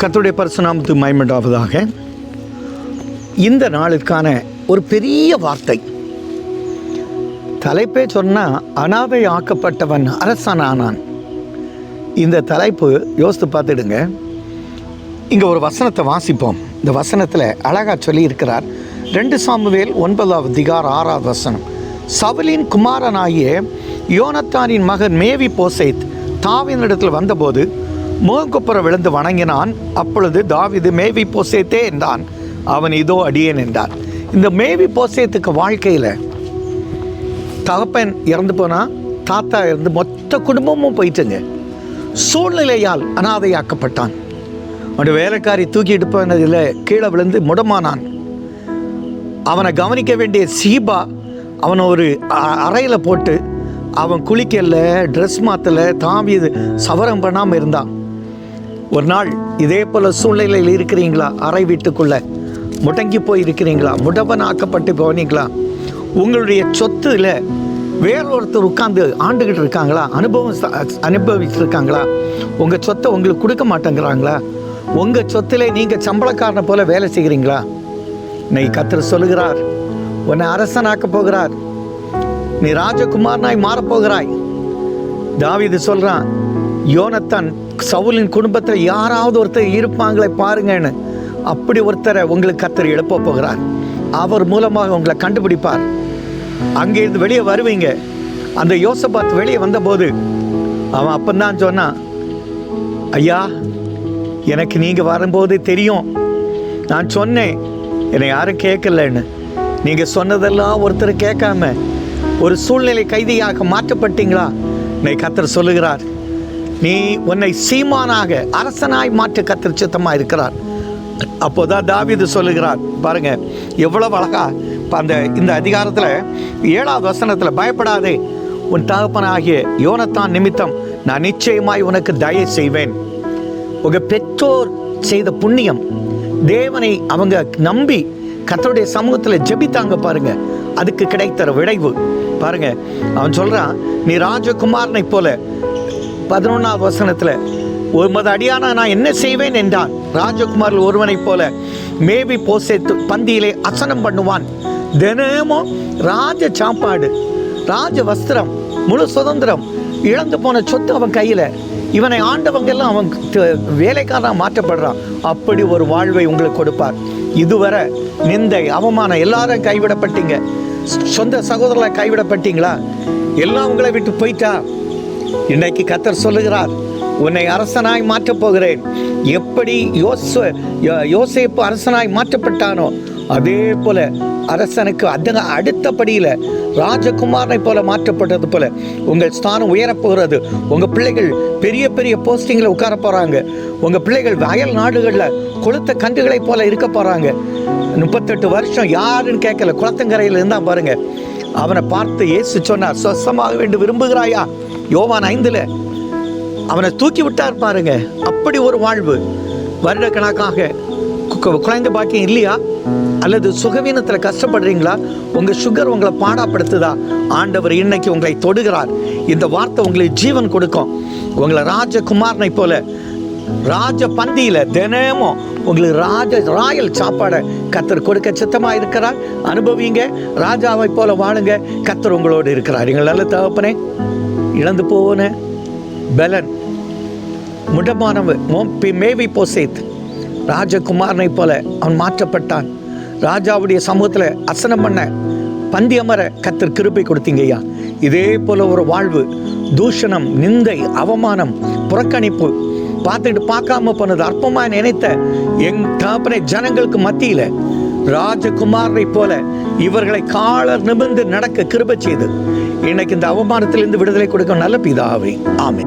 கர்த்தருடைய பரசுநாமத்து மயமண்டாவதாக இந்த நாளுக்கான ஒரு பெரிய வார்த்தை. தலைப்பே சொன்னால் அனாதை ஆக்கப்பட்டவன் அரசனானான். இந்த தலைப்பு யோசித்து பார்த்துடுங்க. இங்கே ஒரு வசனத்தை வாசிப்போம். இந்த வசனத்தில் அழகாக சொல்லி இருக்கிறார் ரெண்டு சாமுவேல் ஒன்பதாவது திகார் ஆறாவது வசனம். சவுலின் குமாரனாகிய யோனத்தானின் மகன் மேவி போசேத் தாவினிடத்தில் வந்தபோது முகங்குப்புற விழுந்து வணங்கினான். அப்பொழுது தாவிது மேவி போசேத்தே என்றான். அவன் இதோ அடியேன் என்றார் இந்த மேவி போசேத்துக்கு வாழ்க்கையில் தகப்பன் இறந்து போனால் தாத்தா இருந்து மொத்த குடும்பமும் போயிட்டுங்க. சூழ்நிலையால் அனாதையாக்கப்பட்டான். அவனுடைய வேலைக்காரி தூக்கிட்டு போனதில் கீழே விழுந்து முடமானான். அவனை கவனிக்க வேண்டிய சீபா அவனை ஒரு அறையில் போட்டு அவன் குளிக்கல ட்ரெஸ் மாற்றலை தாவி சவரம் பண்ணாமல் இருந்தான். ஒரு நாள் இதே போல் சூழ்நிலையில் இருக்கிறீங்களா? அறை வீட்டுக்குள்ளே முடங்கி போய் இருக்கிறீங்களா முடவன் ஆக்கப்பட்டு போனீங்களா? உங்களுடைய சொத்துல வேற ஒருத்தர் உட்காந்து ஆண்டுகிட்டு இருக்காங்களா? அனுபவம் ச- அனுபவிச்சிருக்காங்களா? உங்கள் சொத்தை உங்களுக்கு கொடுக்க மாட்டேங்கிறாங்களா? உங்கள் சொத்திலே நீங்கள் சம்பளக்காரனை போல வேலை செய்கிறீங்களா? இன்னைக்கு கத்தர் சொல்லுகிறார் உன்னை அரசனாக்க போகிறார். நீ ராஜகுமாரனாய் மாறப்போகிறாய் தாவிது சொல்றான் யோனத்தான் சவுலின் குடும்பத்தில் யாராவது ஒருத்தர் இருப்பாங்களே பாருங்கன்னு அப்படி ஒருத்தரை உங்களுக்கு கத்தர் எழுப்ப போகிறார். அவர் மூலமாக உங்களை கண்டுபிடிப்பார். அங்கேருந்து வெளியே வருவீங்க. அந்த யோசபாத் வெளியே வந்தபோது அவன் அப்பந்தான் சொன்னான் ஐயா எனக்கு நீங்கள் வரும்போது தெரியும். நான் சொன்னேன். என்னை யாரும் கேட்கலன்னு. நீங்கள் சொன்னதெல்லாம் ஒருத்தர் கேட்காம ஒரு சூழ்நிலை கைதியாக மாற்றப்பட்டீங்களா? என்னை கத்தர் சொல்லுகிறார். நீ உன்னை சீமானாக அரசனாய் மாற்ற கத்தர் சித்தமாக இருக்கிறார். அப்போதான் தாவிது சொல்லுகிறார் பாருங்க எவ்வளவு அழகா இப்போ அந்த இந்த அதிகாரத்தில் ஏழாவது வசனத்தில் பயப்படாதே உன் தகப்பனாகிய யோனத்தான் நிமித்தம் நான் நிச்சயமாய் உனக்கு தயை செய்வேன். உங்கள் பெற்றோர் செய்த புண்ணியம் தேவனை அவங்க நம்பி கத்தருடைய சமூகத்தில் ஜெபித்தாங்க பாருங்க அதுக்கு கிடைத்த விளைவு. பாருங்க அவன் சொல்றான் நீ ராஜகுமாரனை போல பதினொன்றாவது வசனத்தில் உமது அடியானா நான் என்ன செய்வேன்? என்றான். ராஜகுமாரில் ஒருவனைப் போல மேபி போசேத்து பந்தியிலே அசனம் பண்ணுவான். தினமும் ராஜ சாப்பாடு ராஜ வஸ்திரம் முழு சுதந்திரம் இழந்து போன சொத்து அவன் கையில். இவனை ஆண்டவங்க எல்லாம் அவன் வேலைக்காரனாக மாற்றப்படுறான். அப்படி ஒரு வாழ்வை உங்களுக்கு கொடுப்பார். இதுவரை நிந்தை அவமானம் எல்லாரும் கைவிடப்பட்டீங்க. சொந்த சகோதரர்களை கைவிடப்பட்டீங்களா? எல்லாம் உங்களை விட்டு போயிட்டா? இன்னைக்கு கத்தர் சொல்லுகிறார் உன்னை அரசனாய் மாற்றப் போகிறேன். எப்படி யோச யோ- யோசேப்பு அரசனாய் மாற்றப்பட்டானோ அதே போல அரசனுக்கு அத அடுத்தபடியில் ராஜகுமாரனை போல மாற்றப்பட்டது போல உங்கள் ஸ்தானம் உயரப் போகிறது. உங்கள் பிள்ளைகள் பெரிய பெரிய போஸ்டிங்கில் உட்கார போகிறாங்க உங்கள் பிள்ளைகள் வயல் நாடுகளில் கொளுத்த கன்றுகளை போல இருக்க போகிறாங்க முப்பத்தெட்டு வருஷம் யாருன்னு கேட்கல. குளத்தங்கரையில் இருந்தால் பாருங்க. அவனை பார்த்து இயேசு சொன்னார் சொசமாக வேண்டும் விரும்புகிறாயா? யோவான் ஐந்தில் அவனை தூக்கி விட்டார் பாருங்க அப்படி ஒரு வாழ்வு வருடக்கணக்காக கு- குழந்தை பாக்கியம் இல்லையா? அல்லது சுகவீனத்தில் கஷ்டப்படுறீங்களா? உங்கள் சுகர் உங்களை பாடாப்படுத்துதா? ஆண்டவர் இன்னைக்கு உங்களை தொடுகிறார். இந்த வார்த்தை உங்களுக்கு ஜீவன் கொடுக்கும். உங்களை ராஜகுமாரனை போல ராஜ பந்தியில் தினமும் உங்களுக்கு ராஜ ராயல் சாப்பாடை கத்தர் கொடுக்க சித்தமாக இருக்கிறார். அனுபவிங்க ராஜாவை போல வாழுங்க. கத்தர் உங்களோடு இருக்கிறார். எங்கள் நல்ல தகப்பனே இழந்து போன பலன். முடமானவன் மேவி போசேத். ராஜகுமாரனை போல அவன் மாற்றப்பட்டான். ராஜாவுடைய சமூகத்தில் அசனம் பண்ண பந்தி அமர கத்தர் கிருப்பை கொடுத்தீங்கய்யா இதே போல ஒரு வாழ்வு தூஷணம் நிந்தை அவமானம் புறக்கணிப்பு பார்த்துட்டு பார்க்காம போனது அற்பமாக நினைத்த எங் தகப்பனை ஜனங்களுக்கு மத்தியில் ராஜகுமாரனை போல இவர்களை காலர் நிமிர்ந்து நடக்க கிருப செய்து இன்னைக்கு இந்த அவமானத்திலிருந்து விடுதலை கொடுக்கும் நல்ல பிதாவை. ஆமை